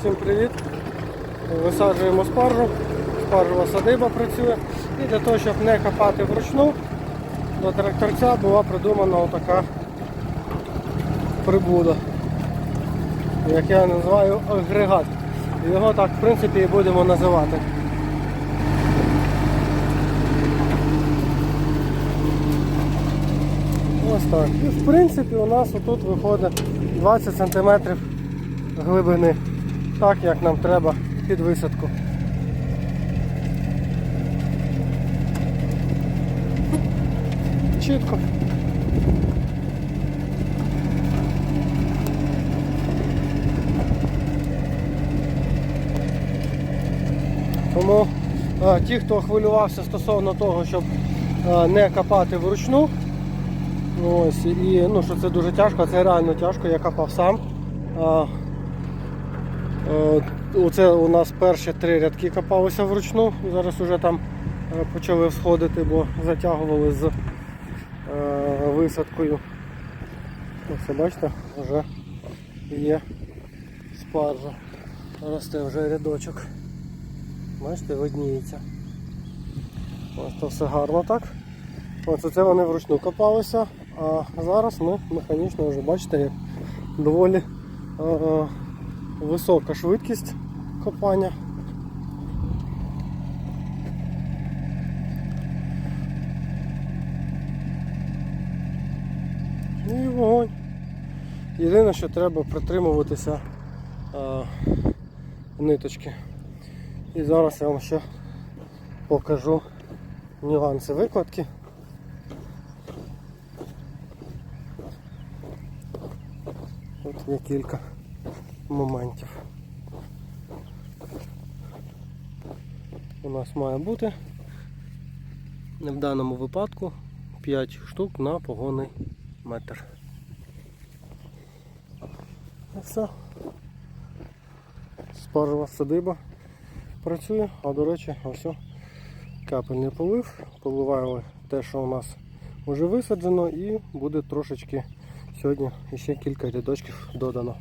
Всім привіт! Висаджуємо спаржу, спаржова садиба працює. І для того, щоб не копати вручну, до тракторця була придумана отака прибуда, як я називаю агрегат. Його так в принципі і будемо називати. Ось так. І в принципі у нас отут виходить 20 см глибини, так як нам треба під висадку. Чітко. Тому ті, хто хвилювався стосовно того, щоб не копати вручну, Ну, Ось, і ну, що це дуже тяжко, це реально тяжко, я копав сам. Оце у нас перші три рядки копалися вручну, зараз вже там е, почали всходити, бо затягували з е, висадкою. Оце бачите, вже є спаржа. Росте вже рядочок. Бачите, видніється. Ось то все гарно так. Ось це вони вручну копалися, а зараз ми механічно вже бачите, як доволі е, е, висока швидкість копання. Ну і вогонь. Єдине, що треба притримуватися е, ниточки. І зараз я вам ще покажу нюанси викладки. Тут є кілька моментів. У нас має бути в даному випадку 5 штук на погонний метр. Все. Спаржева садиба працює, а до речі, ось капельний полив. Поливаємо те, що у нас вже висаджено, і буде трошечки сьогодні ще кілька рядочків додано.